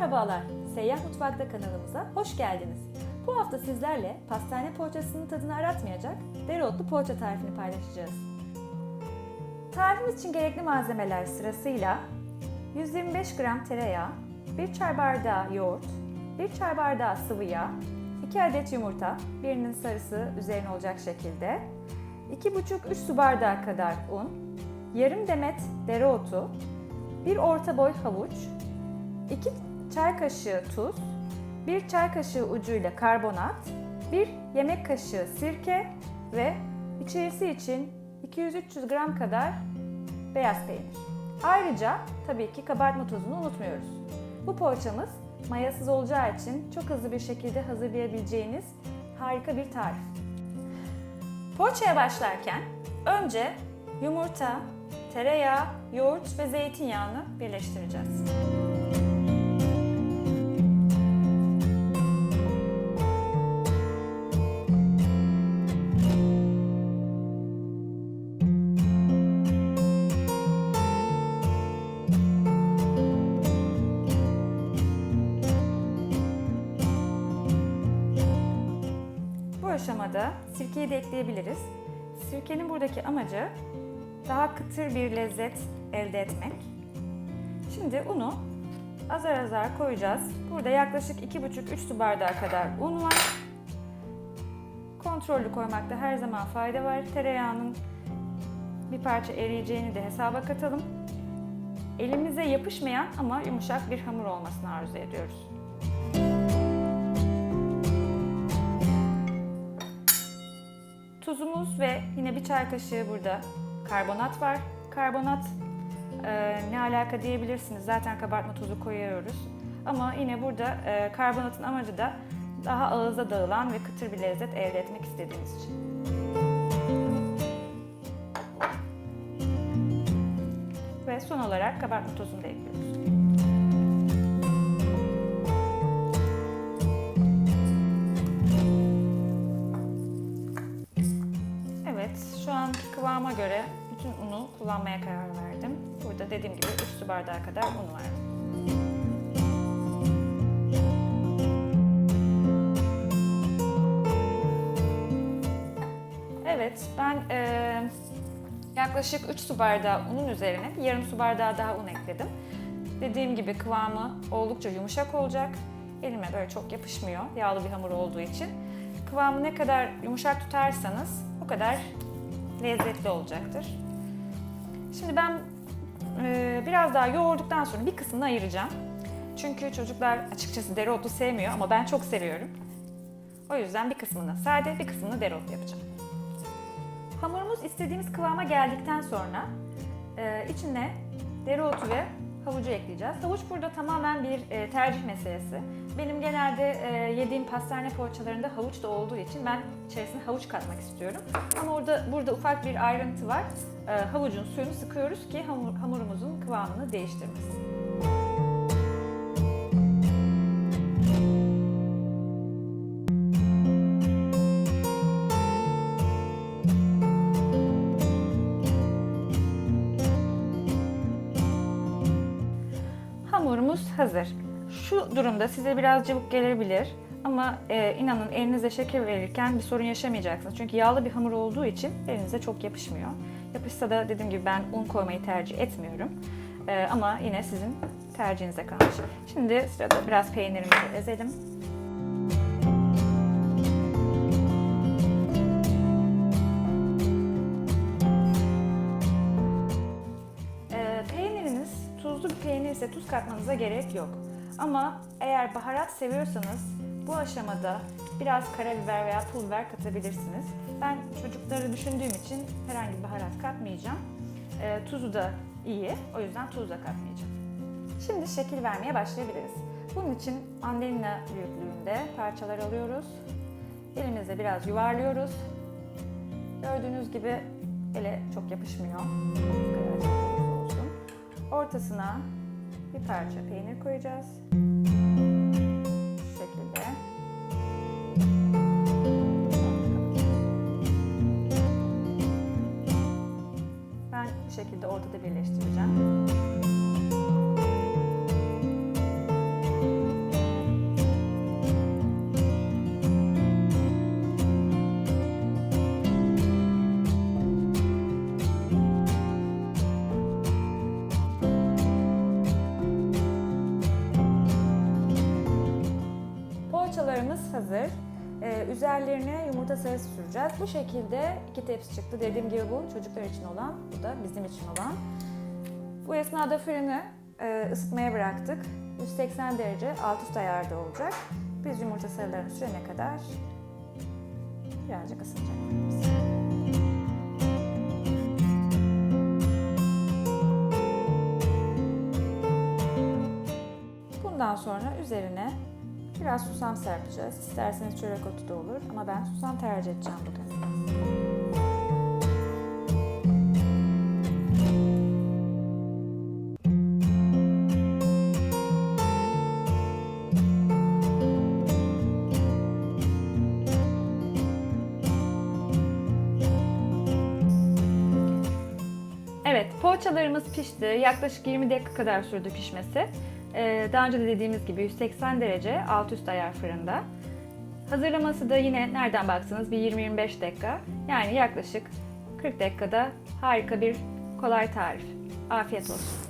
Merhabalar, Seyyah Mutfak'ta kanalımıza hoş geldiniz. Bu hafta sizlerle pastane poğaçasının tadını aratmayacak dereotlu poğaça tarifini paylaşacağız. Tarifimiz için gerekli malzemeler sırasıyla 125 gram tereyağı, 1 çay bardağı yoğurt, 1 çay bardağı sıvı yağ, 2 adet yumurta, birinin sarısı üzerine olacak şekilde, 2,5-3 su bardağı kadar un, yarım demet dereotu, 1 orta boy havuç, 2 çay kaşığı tuz, 1 çay kaşığı ucuyla karbonat, 1 yemek kaşığı sirke ve içerisi için 200-300 gram kadar beyaz peynir. Ayrıca tabii ki kabartma tozunu unutmuyoruz. Bu poğaçamız mayasız olacağı için çok hızlı bir şekilde hazırlayabileceğiniz harika bir tarif. Poğaçaya başlarken önce yumurta, tereyağı, yoğurt ve zeytinyağını birleştireceğiz. Aşamada sirkeyi de ekleyebiliriz. Sirkenin buradaki amacı daha kıtır bir lezzet elde etmek. Şimdi unu azar azar koyacağız. Burada yaklaşık 2,5-3 su bardağı kadar un var. Kontrollü koymakta her zaman fayda var. Tereyağının bir parça eriyeceğini de hesaba katalım. Elimize yapışmayan ama yumuşak bir hamur olmasını arzu ediyoruz. Tuzumuz ve yine bir çay kaşığı burada karbonat var. Karbonat e, ne alaka diyebilirsiniz. Zaten kabartma tozu koyuyoruz. Ama yine burada e, karbonatın amacı da daha ağızda dağılan ve kıtır bir lezzet elde etmek istediğiniz için. Ve son olarak kabartma tozunu da ekliyoruz. Kıvama göre bütün unu kullanmaya karar verdim. Burada dediğim gibi 3 su bardağı kadar un var. Evet, ben eee, yaklaşık 3 su bardağı unun üzerine bir yarım su bardağı daha un ekledim. Dediğim gibi kıvamı oldukça yumuşak olacak. Elime böyle çok yapışmıyor, yağlı bir hamur olduğu için. Kıvamı ne kadar yumuşak tutarsanız o kadar lezzetli olacaktır. Şimdi ben e, biraz daha yoğurduktan sonra bir kısmını ayıracağım. Çünkü çocuklar açıkçası dereotu sevmiyor ama ben çok seviyorum. O yüzden bir kısmını sade, bir kısmını dereotlu yapacağım. Hamurumuz istediğimiz kıvama geldikten sonra e, içine dereotu ve havucu ekleyeceğiz. Havuç burada tamamen bir e, tercih meselesi. Benim genelde e, yediğim pastane poğaçalarında havuç da olduğu için ben içerisine havuç katmak istiyorum. Ama orada burada ufak bir ayrıntı var. E, havucun suyunu sıkıyoruz ki hamur, hamurumuzun kıvamını değiştirmesin. Hazır. Şu durumda size biraz cıvık gelebilir ama e, inanın elinize şeker verirken bir sorun yaşamayacaksınız. Çünkü yağlı bir hamur olduğu için elinize çok yapışmıyor. Yapışsa da dediğim gibi ben un koymayı tercih etmiyorum. E, ama yine sizin tercihinize kalmış. Şimdi sırada biraz peynirimizi ezelim. İse tuz katmanıza gerek yok. Ama eğer baharat seviyorsanız bu aşamada biraz karabiber veya pul biber katabilirsiniz. Ben çocukları düşündüğüm için herhangi bir baharat katmayacağım. Ee, tuzu da iyi, o yüzden tuz da katmayacağım. Şimdi şekil vermeye başlayabiliriz. Bunun için mandalina büyüklüğünde parçalar alıyoruz. Elimizle biraz yuvarlıyoruz. Gördüğünüz gibi ele çok yapışmıyor. Ortasına bir parça peynir koyacağız. Şu şekilde. Ben bu şekilde ortada birleştireceğim. Ee, üzerlerine yumurta sarısı süreceğiz. Bu şekilde iki tepsi çıktı. Dediğim gibi bu çocuklar için olan, bu da bizim için olan. Bu esnada fırını e, ısıtmaya bıraktık. 180 derece alt üst ayarda olacak. Biz yumurta sarılarını sürene kadar birazcık ısınacak. Bundan sonra üzerine biraz susam serpeceğiz. İsterseniz çörek otu da olur ama ben susam tercih edeceğim bugün. Evet, poğaçalarımız pişti. Yaklaşık 20 dakika kadar sürdü pişmesi. Ee, daha önce de dediğimiz gibi 180 derece alt üst ayar fırında. Hazırlaması da yine nereden baksanız bir 20-25 dakika. Yani yaklaşık 40 dakikada harika bir kolay tarif. Afiyet olsun.